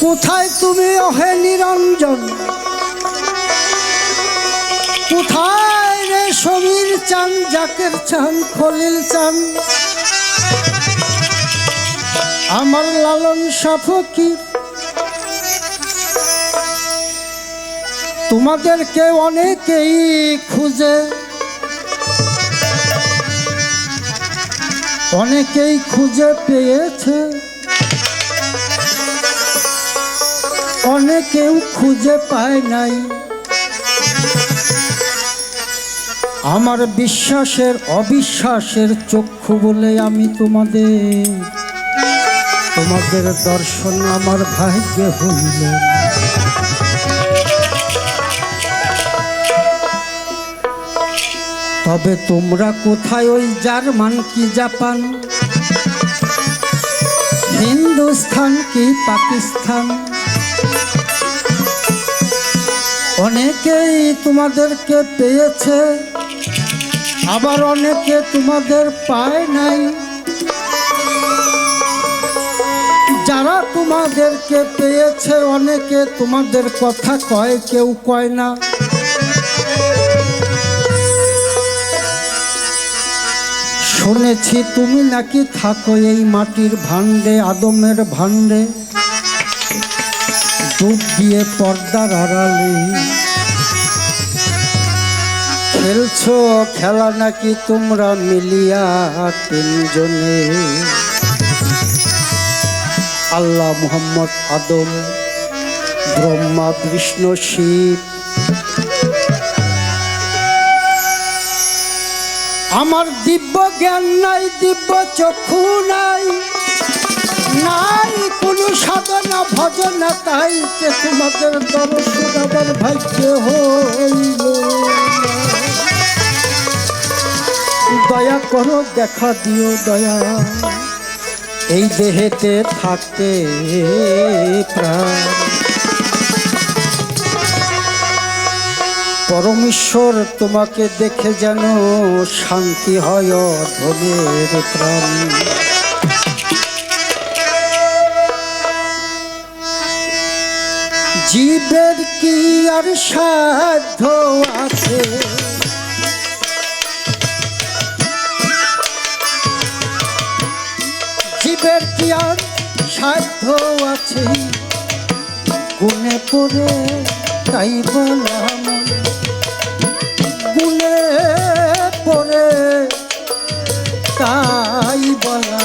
কোথায় তুমি অহে নিরঞ্জন? কোথায় রে সমীর চান, জাকের চান, খলিল চান? আমার লালন সাফকির। তোমাদেরকে অনেকেই খুঁজে। অনেকেই খুঁজে পেয়েছে। অনেকেও খুঁজে পায় নাই। আমার বিশ্বাসের, অবিশ্বাসের চক্ষু বলে আমি তোমাদের তোমাদের দর্শন আমার ভাগ্যে হইল তবে তোমরা কোথায় ওই জার্মান কি জাপান? হিন্দুস্থান কি পাকিস্তান? অনেকেই তোমাদেরকে পেয়েছে, আবার অনেকে তোমাদের পায় নাই। যারা তোমাদেরকে পেয়েছে, অনেকে তোমাদের কথা কয়, কেউ কয় না। শুনেছি তুমি নাকি থাকো এই মাটির ভাণ্ডে, আদমের ভাণ্ডে। ডুব দিয়ে পর্দার আড়ালে। খেলছো খেলা নাকি তোমরা মিলিয়া তিনজনে? আল্লাহ মোহাম্মদ আদম, ব্রহ্মা, বিষ্ণু, শিব। আমার দিব্য জ্ঞান নাই, দিব্য চক্ষু নাই। নাই কোনো সাধনা, ভজনা, তাই যে তোমাদের দর্শন আমার ভাগ্য হইল দয়া করো, দেখা দিও দয়া। এই দেহেতে থাকতে প্রাণ। পরমেশ্বর, তোমাকে দেখে যেন শান্তি হয় ধনের প্রাণ। জীবের কি আর সাধ্য আছে? জীবের কি আর সাধ্য আছে? গুনে পড়ে তাই বললাম গুনে পড়ে তাই বলা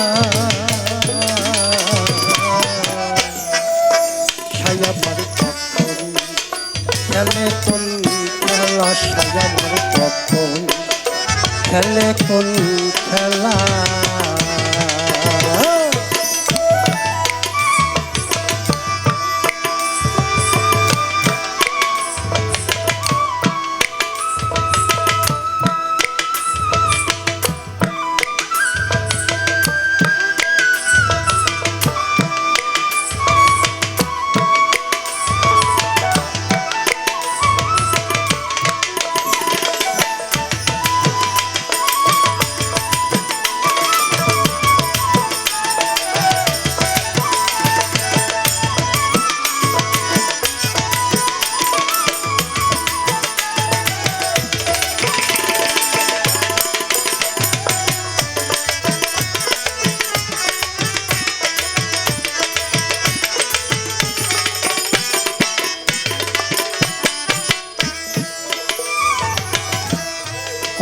খেলে কোন খেলা সাজানোর কখন খেলে কোন খেলা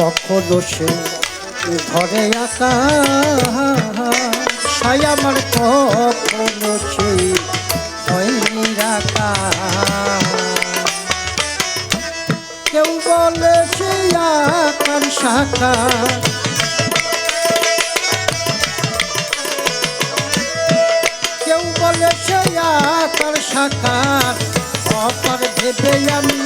কখনো সে ঘরে আকা সাই আমার কখনো সে হয়নি রাখা। কেউ বলে সে আকার শাখা। কেউ বলে সে আকার শাখা। অপার ভেবে আমি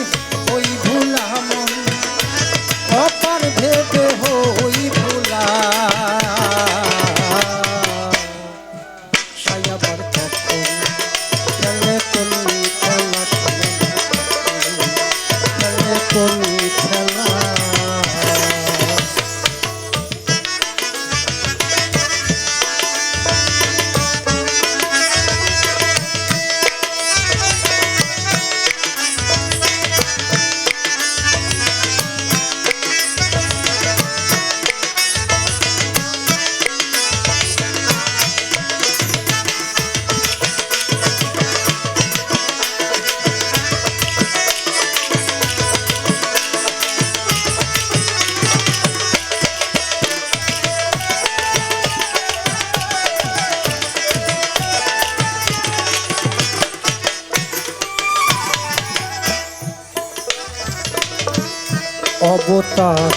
অবতার,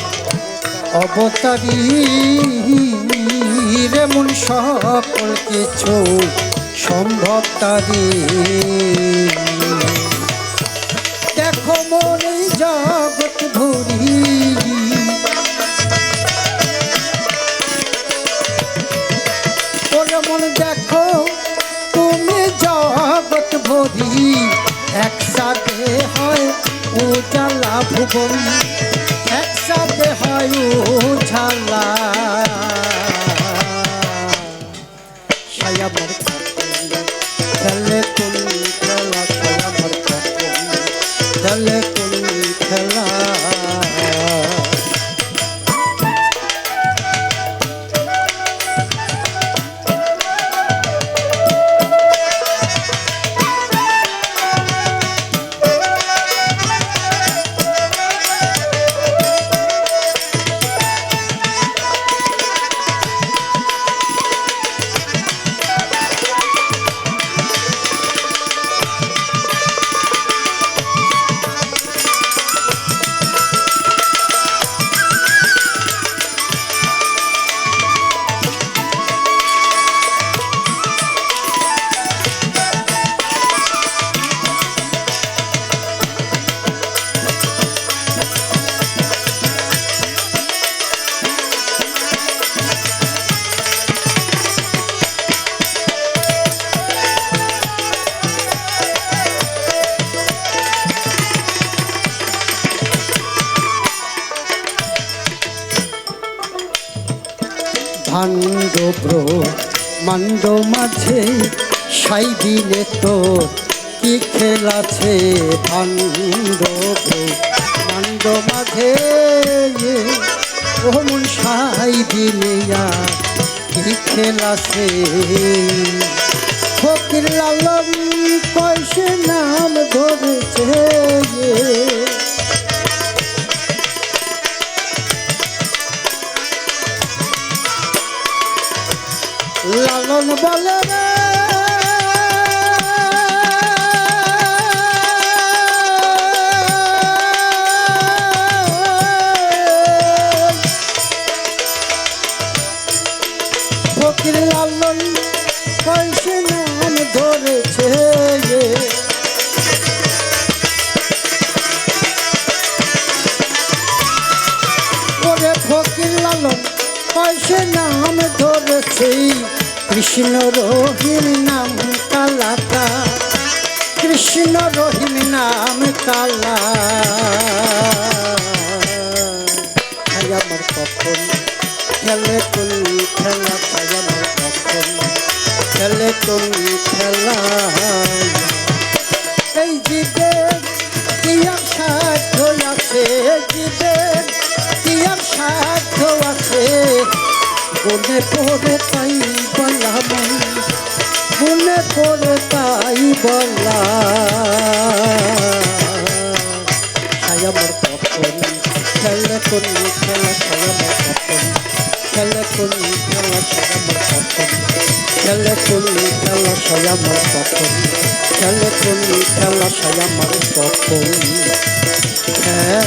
অবতারী রে মন সকল কিছু সম্ভব তারি। দেখো মনে জগৎ ভরি। মন দেখো, তুমি জগৎ ভরি। একসাথে হয় উজালা ভুবন। একসাথে হয় উজালা সায়ামর খেলে কোন খেলা খেলা মান্ড মাঝে, সাই দিলে তোর কি খেলাছে ভাণ্ডব্র মান্ড মাঝে ও মন সাই দিলে কি খেলাছে ফকির লালন কয়সে নাম ধরেছে ফকির লালন কইসে নাম ধরেছে কৃষ্ণ রহিম নাম কালাকা কৃষ্ণ রহিম নাম কালা আমার কখন খেলে তুল খেলা আমার কখন খেলে তুল খেলা। মনে পড়ে তাই বললাম। মনে পড়ে তাই বললা সায়ামর কখন খেলে কোন খেলা সায়ামর কখন খেলে কোন খেলা সায়ামর কখন খেলে কোন খেলা সায়ামর কখন খেলে কোন খেলা সায়ামর কখন খেলে